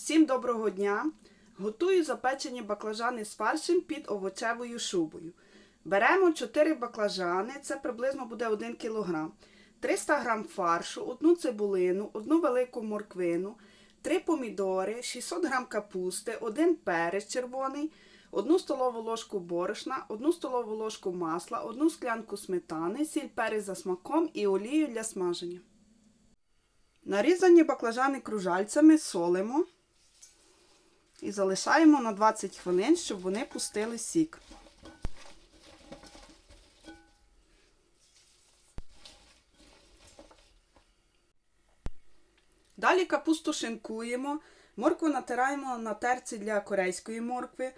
Всім доброго дня! Готую запечені баклажани з фаршем під овочевою шубою. Беремо 4 баклажани, це приблизно буде 1 кг, 300 г фаршу, одну цибулину, одну велику морквину, 3 помідори, 600 г капусти, 1 перець червоний, 1 столову ложку борошна, 1 столову ложку масла, 1 склянку сметани, сіль перець за смаком і олію для смаження. Нарізані баклажани кружальцями солимо і залишаємо на 20 хвилин, щоб вони пустили сік. Далі капусту шинкуємо, моркву натираємо на терці для корейської моркви.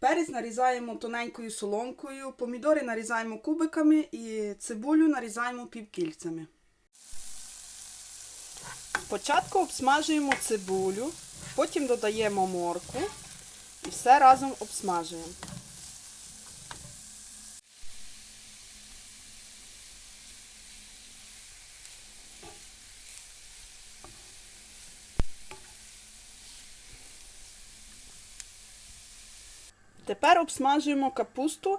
Перець нарізаємо тоненькою соломкою, помідори нарізаємо кубиками і цибулю нарізаємо півкільцями. Спочатку обсмажуємо цибулю, потім додаємо моркву і все разом обсмажуємо. Тепер обсмажуємо капусту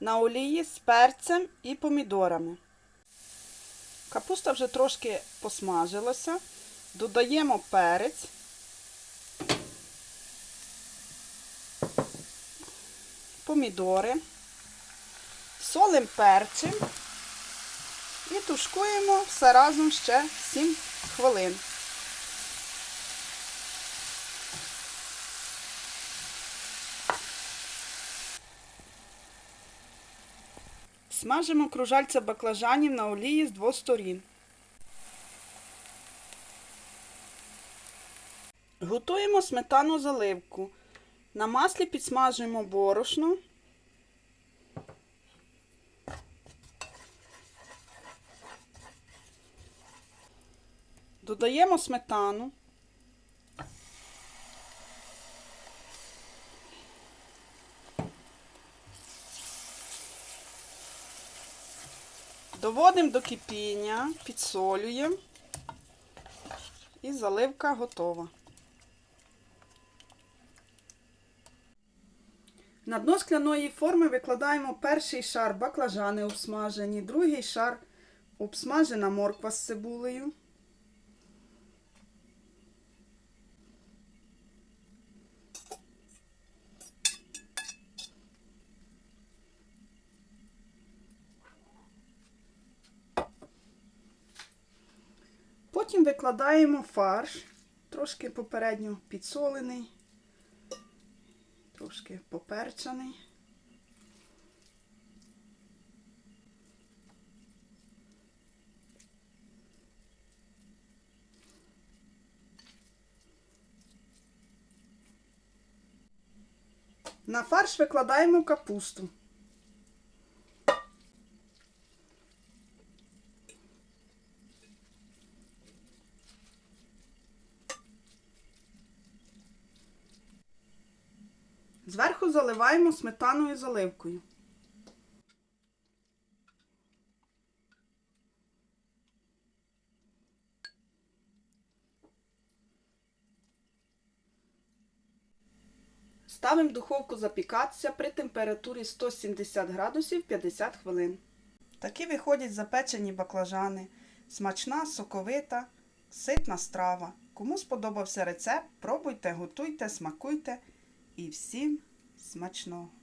на олії з перцем і помідорами. Капуста вже трошки посмажилася. Додаємо перець. Помідори, солим перцем і тушкуємо все разом ще 7 хвилин. Смажимо кружальця баклажанів на олії з двох сторін. Готуємо сметану заливку. На маслі підсмажуємо борошно. Додаємо сметану. Доводимо до кипіння, підсолюємо і заливка готова. На дно скляної форми викладаємо перший шар баклажани обсмажені, другий шар обсмажена морква з цибулею. Потім викладаємо фарш, трошки попередньо підсолений, трошки поперчений. На фарш викладаємо капусту. Зверху заливаємо сметаною заливкою. Ставимо в духовку запікатися при температурі 170 градусів 50 хвилин. Такі виходять запечені баклажани. Смачна, соковита, ситна страва. Кому сподобався рецепт, пробуйте, готуйте, смакуйте і всім смачного!